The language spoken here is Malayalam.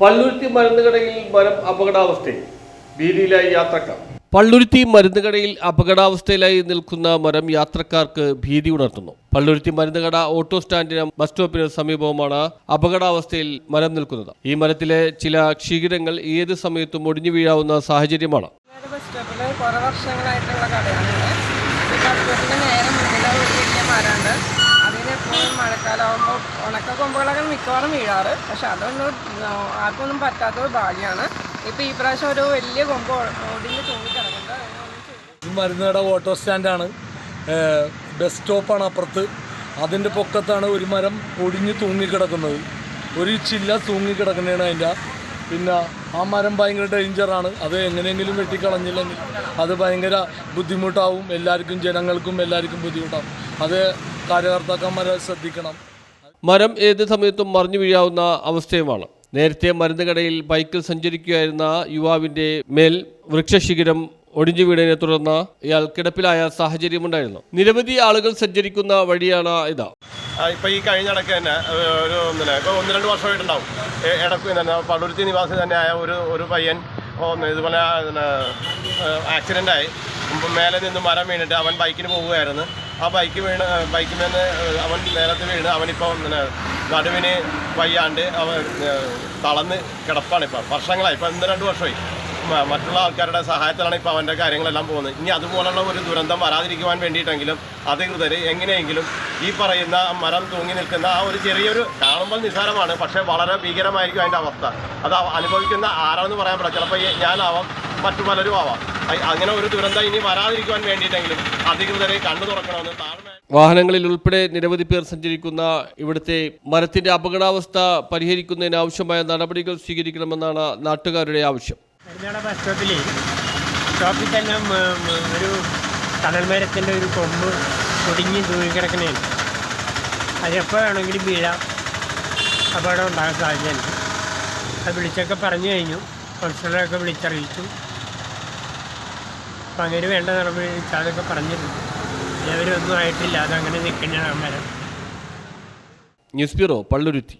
Palluruthy മരുന്നുകടയിൽ മരം അപകടാവസ്ഥയിൽ ഭീതിയിലായി യാത്രക്കാർ. പള്ളുരുത്തി മരുന്നുകടയിൽ അപകടാവസ്ഥയിലായി നിൽക്കുന്ന മരം യാത്രക്കാർക്ക് ഭീതി ഉണർത്തുന്നു. പള്ളുരുത്തി മരുന്നുകട ഓട്ടോ സ്റ്റാൻഡിന് ബസ് സ്റ്റോപ്പിന് സമീപവുമാണ് അപകടാവസ്ഥയിൽ മരം നിൽക്കുന്നത്. ഈ മരത്തിലെ ചില ക്ഷീരങ്ങൾ ഏത് സമയത്തും ഒടിഞ്ഞു വീഴാവുന്ന സാഹചര്യമാണ്. ഇവിടെ ബസ് സ്റ്റോപ്പിൽ കുറേ വർഷങ്ങളായിട്ടുള്ള കടയാണ്. അതിന് എപ്പോഴും മഴക്കാലമാകുമ്പോൾ ഉണക്ക കൊമ്പുകളൊക്കെ മിക്കവാറും വീഴാറ്. പക്ഷെ അതൊന്നും ആർക്കൊന്നും പറ്റാത്തൊരു ഭാഗ്യമാണ് ഇപ്പം ഈ പ്രാവശ്യം ഒരു വലിയ കൊമ്പ് ഓടിഞ്ഞ് തൂങ്ങിക്കിടക്കുന്നുണ്ട്. മരുന്നുകട ഓട്ടോ സ്റ്റാൻഡാണ്. ബസ് സ്റ്റോപ്പാണ് അപ്പുറത്ത്. അതിന്റെ പൊക്കത്താണ് ഒരു മരം ഒടിഞ്ഞ് തൂങ്ങിക്കിടക്കുന്നത്. ഒരു ചില്ല തൂങ്ങിക്കിടക്കുന്നതാണ് അതിന്റെ പിന്നെ ആ മരം ഭയങ്കര ഡേഞ്ചറാണ്. അത് എങ്ങനെയെങ്കിലും വെട്ടിക്കളഞ്ഞില്ലെങ്കിൽ അത് ഭയങ്കര ബുദ്ധിമുട്ടാവും. എല്ലാവർക്കും ജനങ്ങൾക്കും എല്ലാവർക്കും ബുദ്ധിമുട്ടാവും. അത് കാര്യകർത്താക്കന്മാരെ ശ്രദ്ധിക്കണം. മരം ഏത് സമയത്തും മറിഞ്ഞു വീഴാവുന്ന അവസ്ഥയുമാണ്. നേരത്തെ മരുന്ന് കടയിൽ ബൈക്കിൽ സഞ്ചരിക്കുകയായിരുന്ന യുവാവിന്റെ മേൽ വൃക്ഷശിഖിരം ഒടിഞ്ഞു വീണതിനെ തുടർന്ന് ഇയാൾ കിടപ്പിലായ സാഹചര്യമുണ്ടായിരുന്നു. നിരവധി ആളുകൾ സഞ്ചരിക്കുന്ന വഴിയാണ് ഇത്. ഇപ്പൊ ഈ കഴിഞ്ഞ ഇടയ്ക്ക് തന്നെ ഒരു ഇപ്പൊ ഒന്ന് രണ്ട് വർഷമായിട്ടുണ്ടാവും. ഇടയ്ക്ക് തന്നെ പള്ളുരുത്തി നിവാസി തന്നെ ആയ ഒരു ഒരു പയ്യൻ ഇതുപോലെ ആക്സിഡന്റ് ആയി. മേലെ നിന്ന് മരം വീണിട്ട് അവൻ ബൈക്കിന് പോവുകയായിരുന്നു. ആ ബൈക്ക് വീണ് ബൈക്കിൽ അവൻ നേരത്തെ വീണ്. അവനിപ്പോൾ നടുവിന് വയ്യാണ്ട് അവൻ തളന്ന് കിടപ്പാണ് ഇപ്പം. വർഷങ്ങളായി. ഇപ്പം ഒന്ന് രണ്ട് വർഷമായി. മറ്റുള്ള ആൾക്കാരുടെ സഹായത്തിലാണ് ഇപ്പോൾ അവന്റെ കാര്യങ്ങളെല്ലാം പോകുന്നത്. ഇനി അതുപോലുള്ള ഒരു ദുരന്തം വരാതിരിക്കുവാൻ വേണ്ടിയിട്ടെങ്കിലും അധികൃതർ എങ്ങനെയെങ്കിലും ഈ പറയുന്ന മരം തൂങ്ങി നിൽക്കുന്ന ആ ഒരു ചെറിയൊരു കാണുമ്പോൾ നിസ്സാരമാണ്. പക്ഷേ വളരെ ഭീകരമായിരിക്കും അതിന്റെ അവസ്ഥ. അത് അനുഭവിക്കുന്ന ആരാണെന്ന് പറയാൻ പറ്റില്ല. ചിലപ്പോൾ ഞാനാവാം. മറ്റു പലരും ആവാം അങ്ങനെ ഒരു ദുരന്തം ഇനി വരാതിരിക്കുവാൻ വേണ്ടിയിട്ടെങ്കിലും അധികൃതരെ കണ്ണു തുറക്കണമെന്ന് താഴ്മ വാഹനങ്ങളിൽ ഉൾപ്പെടെ നിരവധി പേർ സഞ്ചരിക്കുന്ന ഇവിടുത്തെ മരത്തിന്റെ അപകടാവസ്ഥ പരിഹരിക്കുന്നതിന് ആവശ്യമായ നടപടികൾ സ്വീകരിക്കണമെന്നാണ് നാട്ടുകാരുടെ ആവശ്യം. ബസ് സ്റ്റോപ്പിൽ സ്റ്റോപ്പിൽ തന്നെ ഒരു കടൽമരത്തിന്റെ ഒരു കൊമ്പ് ഒടിഞ്ഞ് തൂങ്ങിക്കിടക്കണേണ് അതെപ്പോൾ വേണമെങ്കിലും വീഴാം. അപകടം ഉണ്ടാകാൻ സാധ്യതയുണ്ട്. അത് വിളിച്ചൊക്കെ പറഞ്ഞു കഴിഞ്ഞു. കൗൺസിലറൊക്കെ വിളിച്ചറിയിച്ചു. അപ്പം അങ്ങനെ വേണ്ട നടപടി പറഞ്ഞിരുന്നു. പറഞ്ഞിട്ടുണ്ട് ഇവരൊന്നും ആയിട്ടില്ല. അതങ്ങനെ നിൽക്കുന്നതാണ് മരം ന്യൂസ് ബ്യൂറോ പള്ളുരുത്തി.